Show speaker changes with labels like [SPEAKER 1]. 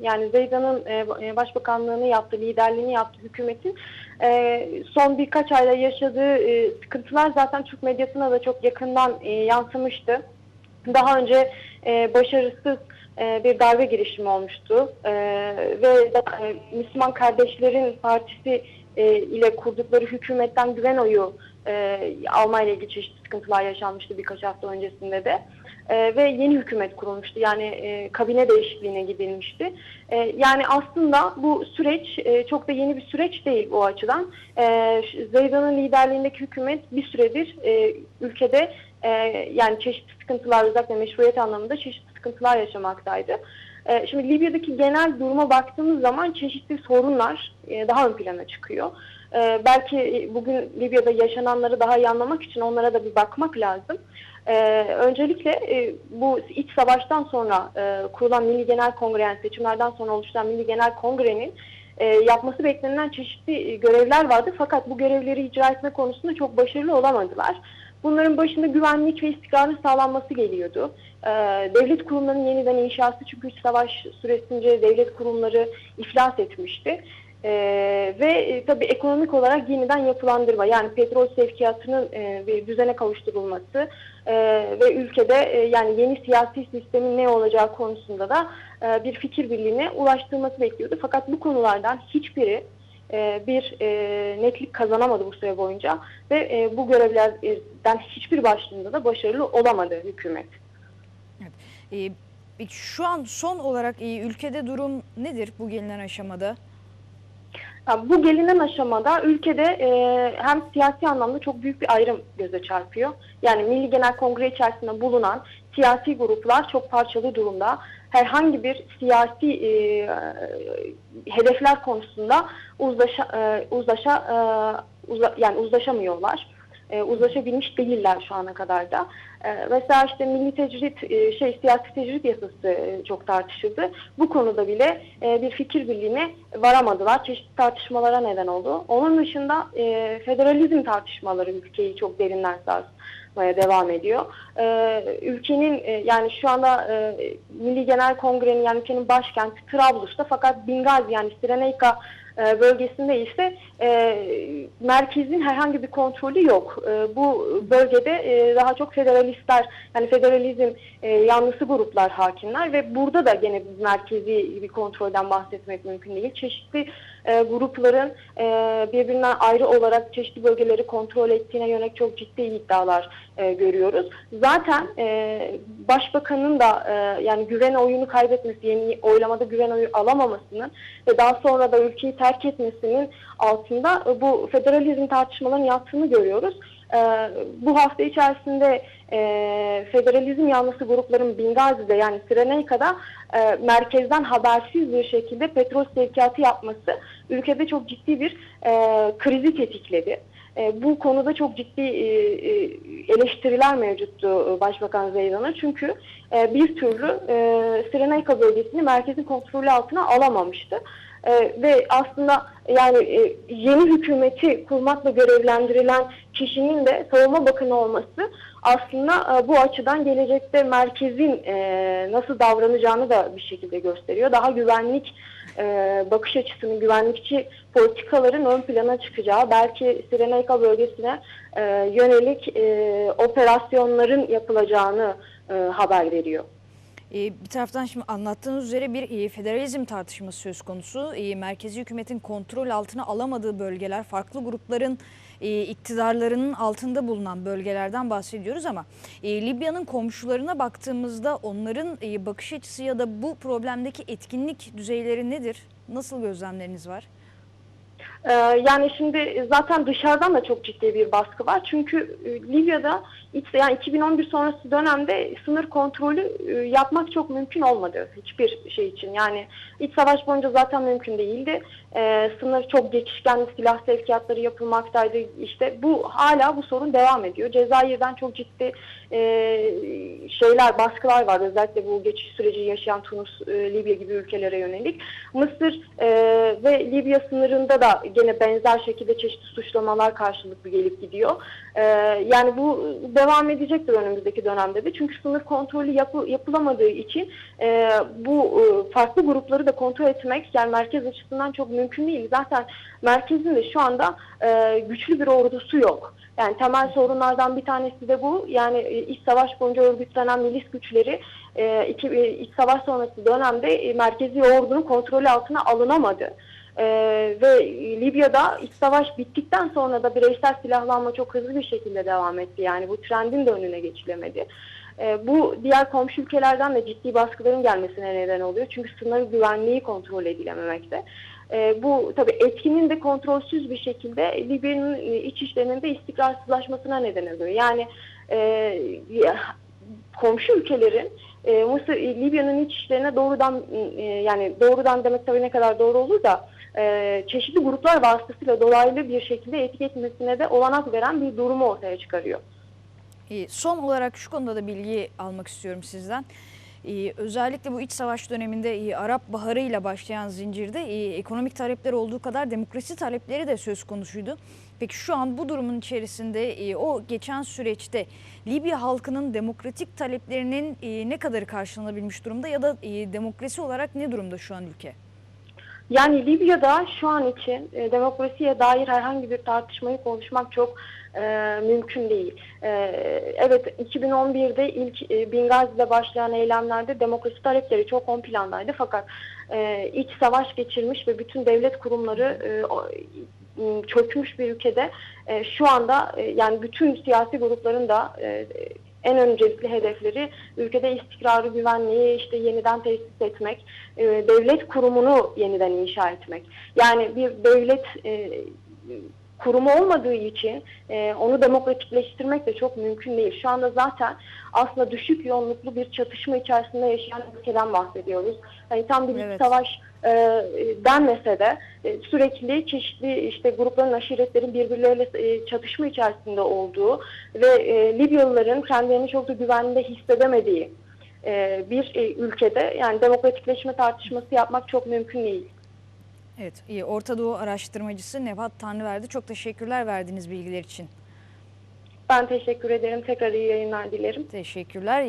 [SPEAKER 1] yani Zeydan'ın e, başbakanlığını yaptığı, liderliğini yaptığı hükümetin e, son birkaç ayda yaşadığı e, sıkıntılar zaten Türk medyasına da çok yakından e, yansımıştı. Daha önce e, başarısız e, bir darbe girişimi olmuştu e, ve e, Müslüman Kardeşlerin Partisi e, ile kurdukları hükümetten güven oyu e, ile ilgili çeşitli sıkıntılar yaşanmıştı birkaç hafta öncesinde de. E, ve yeni hükümet kurulmuştu. Yani e, kabine değişikliğine gidilmişti. E, yani aslında bu süreç e, çok da yeni bir süreç değil bu açıdan. E, Zeydan'ın liderliğindeki hükümet bir süredir e, ülkede e, yani çeşitli sıkıntılar özellikle meşruiyet anlamında çeşitli sıkıntılar yaşamaktaydı. Şimdi Libya'daki genel duruma baktığımız zaman çeşitli sorunlar e, daha ön plana çıkıyor. Belki bugün Libya'da yaşananları daha iyi anlamak için onlara da bir bakmak lazım. Ee, öncelikle e, bu iç savaştan sonra e, kurulan Milli Genel Kongre yani seçimlerden sonra oluşturan Milli Genel Kongre'nin e, yapması beklenilen çeşitli e, görevler vardı. Fakat bu görevleri icra etme konusunda çok başarılı olamadılar. Bunların başında güvenlik ve istikrarın sağlanması geliyordu. Ee, devlet kurumlarının yeniden inşası çünkü iç savaş süresince devlet kurumları iflas etmişti. Ee, ve e, tabii ekonomik olarak yeniden yapılandırma yani petrol sevkiyatının e, bir düzene kavuşturulması e, ve ülkede e, yani yeni siyasi sistemin ne olacağı konusunda da e, bir fikir birliğine ulaştırılması bekliyordu. Fakat bu konulardan hiçbiri e, bir e, netlik kazanamadı bu süre boyunca ve e, bu görevlerden hiçbir başlığında da başarılı olamadı hükümet.
[SPEAKER 2] Evet. E, şu an son olarak e, ülkede durum nedir bu gelinen aşamada?
[SPEAKER 1] Bu gelinen aşamada ülkede e, hem siyasi anlamda çok büyük bir ayrım göze çarpıyor. Yani Milli Genel Kongre içerisinde bulunan siyasi gruplar çok parçalı durumda. Herhangi bir siyasi e, hedefler konusunda uzlaşa, e, uzlaşa e, uza, yani uzlaşamıyorlar. E, uzlaşabilmiş değiller şu ana kadar da. E, mesela işte milli tecrit, e, şey siyasi tecrit yasası e, çok tartışıldı. Bu konuda bile e, bir fikir birliğine varamadılar. Çeşitli tartışmalara neden oldu. Onun dışında e, federalizm tartışmaları ülkeyi çok derinden sarsmaya devam ediyor. E, ülkenin e, yani şu anda e, Milli Genel Kongre'nin yani ülkenin başkenti Trablus'ta fakat Bingazi yani Sireneyka e, bölgesinde ise e, merkezin herhangi bir kontrolü yok. E, bu bölgede e, daha çok federalistler yani federalizm e, yanlısı gruplar hakimler ve burada da gene merkezi bir kontrolden bahsetmek mümkün değil. Çeşitli e, grupların e, birbirinden ayrı olarak çeşitli bölgeleri kontrol ettiğine yönelik çok ciddi iddialar e, görüyoruz. Zaten e, başbakanın da e, yani güven oyunu kaybetmesi, yeni oylamada güven oyu alamamasının ve daha sonra da ülkeyi terk etmesinin altında e, bu federalizm tartışmalarının yattığını görüyoruz. E, bu hafta içerisinde e, federalizm yanlısı grupların Bingazi'de yani Sireneyka'da e, merkezden habersiz bir şekilde petrol sevkiyatı yapması ülkede çok ciddi bir krizi tetikledi. E, bu konuda çok ciddi e, e, eleştiriler mevcuttu Başbakan Zeydan'a. Çünkü bir türlü e, bölgesini merkezin kontrolü altına alamamıştı. Ve aslında yani yeni hükümeti kurmakla görevlendirilen kişinin de savunma bakanı olması aslında e, bu açıdan gelecekte merkezin e, nasıl davranacağını da bir şekilde gösteriyor. Daha güvenlik e, bakış açısının güvenlikçi politikaların ön plana çıkacağı belki Sirenayka bölgesine yönelik operasyonların yapılacağını haber veriyor.
[SPEAKER 2] Ee, bir taraftan şimdi anlattığınız üzere bir e, federalizm tartışması söz konusu. E, merkezi hükümetin kontrol altına alamadığı bölgeler, farklı grupların e, iktidarlarının altında bulunan bölgelerden bahsediyoruz ama Libya'nın komşularına baktığımızda onların bakış açısı ya da bu problemdeki etkinlik düzeyleri nedir? Nasıl gözlemleriniz var?
[SPEAKER 1] Ee, yani şimdi zaten dışarıdan da çok ciddi bir baskı var. Çünkü Libya'da yani 2011 sonrası dönemde sınır kontrolü e, yapmak çok mümkün olmadı hiçbir şey için. Yani iç savaş boyunca zaten mümkün değildi. E, sınır çok geçişken silah sevkiyatları yapılmaktaydı. İşte bu hala bu sorun devam ediyor. Cezayir'den çok ciddi e, şeyler, baskılar var. Özellikle bu geçiş süreci yaşayan Tunus, e, Libya gibi ülkelere yönelik. Mısır e, ve Libya sınırında da gene benzer şekilde çeşitli suçlamalar karşılıklı gelip gidiyor. E, yani bu devam edecektir önümüzdeki dönemde de. Çünkü sınır kontrolü yapı, yapılamadığı için e, bu e, farklı grupları da kontrol etmek yani merkez açısından çok mümkün değil. Zaten merkezin de şu anda e, güçlü bir ordusu yok. Yani temel sorunlardan bir tanesi de bu. Yani e, iç savaş boyunca örgütlenen milis güçleri e, e, iç savaş sonrası dönemde e, merkezi ordunun kontrolü altına alınamadı. E, ve Libya'da iç savaş bittikten sonra da bireysel silahlanma çok hızlı bir şekilde devam etti. Yani bu trendin de önüne geçilemedi. E, bu diğer komşu ülkelerden de ciddi baskıların gelmesine neden oluyor. Çünkü sınır güvenliği kontrol edilememekte. E, bu tabii etkinin de kontrolsüz bir şekilde Libya'nın e, iç işlerinin de istikrarsızlaşmasına neden oluyor. Yani e, komşu ülkelerin e, Mısır, Libya'nın iç işlerine doğrudan e, yani doğrudan demek tabii ne kadar doğru olur da e, çeşitli gruplar vasıtasıyla dolaylı bir şekilde etki etmesine de olanak veren bir durumu ortaya çıkarıyor.
[SPEAKER 2] E, Son olarak şu konuda da bilgi almak istiyorum sizden. E, Özellikle bu iç savaş döneminde e, Arap Baharı ile başlayan zincirde e, ekonomik talepler olduğu kadar demokrasi talepleri de söz konusuydu. Peki şu an bu durumun içerisinde e, o geçen süreçte Libya halkının demokratik taleplerinin e, ne kadarı karşılanabilmiş durumda ya da e, demokrasi olarak ne durumda şu an ülke?
[SPEAKER 1] Yani Libya'da şu an için e, demokrasiye dair herhangi bir tartışmayı konuşmak çok e, mümkün değil. E, evet 2011'de ilk e, Bingazi'de başlayan eylemlerde demokrasi talepleri çok ön plandaydı fakat e, iç savaş geçirmiş ve bütün devlet kurumları e, çökmüş bir ülkede e, şu anda e, yani bütün siyasi grupların da e, en öncelikli hedefleri ülkede istikrarı, güvenliği işte yeniden tesis etmek, e, devlet kurumunu yeniden inşa etmek. Yani bir devlet e, kurumu olmadığı için e, onu demokratikleştirmek de çok mümkün değil. Şu anda zaten aslında düşük yoğunluklu bir çatışma içerisinde yaşayan ülkeden bahsediyoruz. Hani tam bir
[SPEAKER 2] Evet.
[SPEAKER 1] savaş e, denmese de e, sürekli çeşitli işte grupların, aşiretlerin birbirleriyle e, çatışma içerisinde olduğu ve e, Libyalıların kendilerini çok da güvende hissedemediği e, bir e, ülkede yani demokratikleşme tartışması yapmak çok mümkün değil.
[SPEAKER 2] Evet, e, Orta Doğu araştırmacısı Nevat Tanrıverdi çok teşekkürler verdiğiniz bilgiler için.
[SPEAKER 1] Ben teşekkür ederim. Tekrar iyi yayınlar dilerim.
[SPEAKER 2] Teşekkürler.